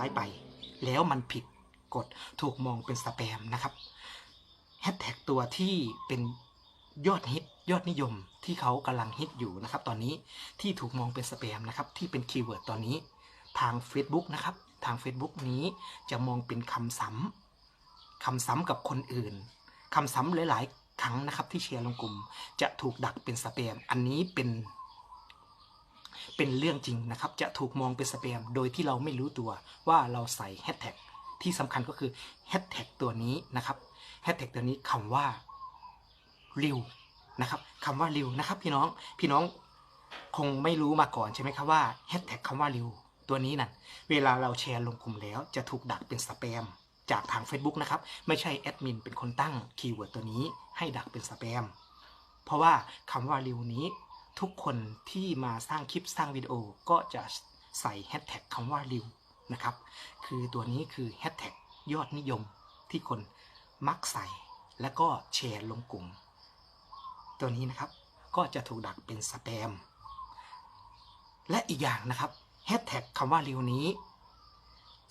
ช้ไป แล้วมันผิดกฎถูกมองเป็นสแปมนะครับแฮชแท็กตัวที่เป็นยอดฮิตยอดนิยมที่เขากำลังฮิตอยู่นะครับ ตอนนี้ที่ถูกมองเป็นสแปมนะครับ ที่เป็นคีย์เวิร์ดตอนนี้ ทาง Facebook นะครับ ทาง Facebook นี้จะมองเป็นคำซ้ำคำซ้ำกับคนอื่นคำซ้ำหลาย ๆ ครั้งนะครับที่แชร์ลงกลุ่ม จะถูกดักเป็นสแปม อันนี้เป็น เป็นเรื่องจริงนะครับ จะถูกมองเป็นสแปมโดยที่เราไม่รู้ตัวว่าเราใส่แฮชแท็กที่สำคัญก็คือแฮชแท็กตัวนี้นะครับแฮชแท็กตัวนี้คำว่าริวนะครับคำว่าริวนะครับ พี่น้องพี่น้องคงไม่รู้มาก่อนใช่ไหมครับว่าแฮชแท็กคำว่าริวตัวนี้นั่นเวลาเราแชร์ลงกลุ่มแล้วจะถูกดักเป็นสแปมจากทาง Facebook นะครับ ไม่ใช่แอดมินเป็นคนตั้งคีย์เวิร์ดตัวนี้ให้ดักเป็นสแปม เพราะว่าคำว่าริวนี้ ทุกคนที่มาสร้างคลิปสร้างวิดีโอก็จะใส่แฮชแท็กคำว่าริวนะครับ คือตัวนี้คือแฮชแท็กยอดนิยมที่คนมักใส่ และก็แชร์ลงกลุ่ม ตัวนี้นะครับก็จะถูกดักเป็นสแปม และอีกอย่างนะครับแฮชแท็กคำว่าริวนี้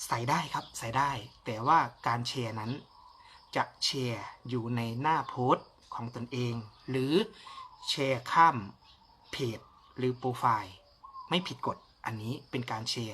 ใส่ได้ครับใส่ได้ แต่ว่าการแชร์นั้น จะแชร์อยู่ในหน้าโพสต์ของตนเอง หรือแชร์ข้าม เพจหรือโปรไฟล์ ไม่ผิดกฎอันนี้เป็นการแชร์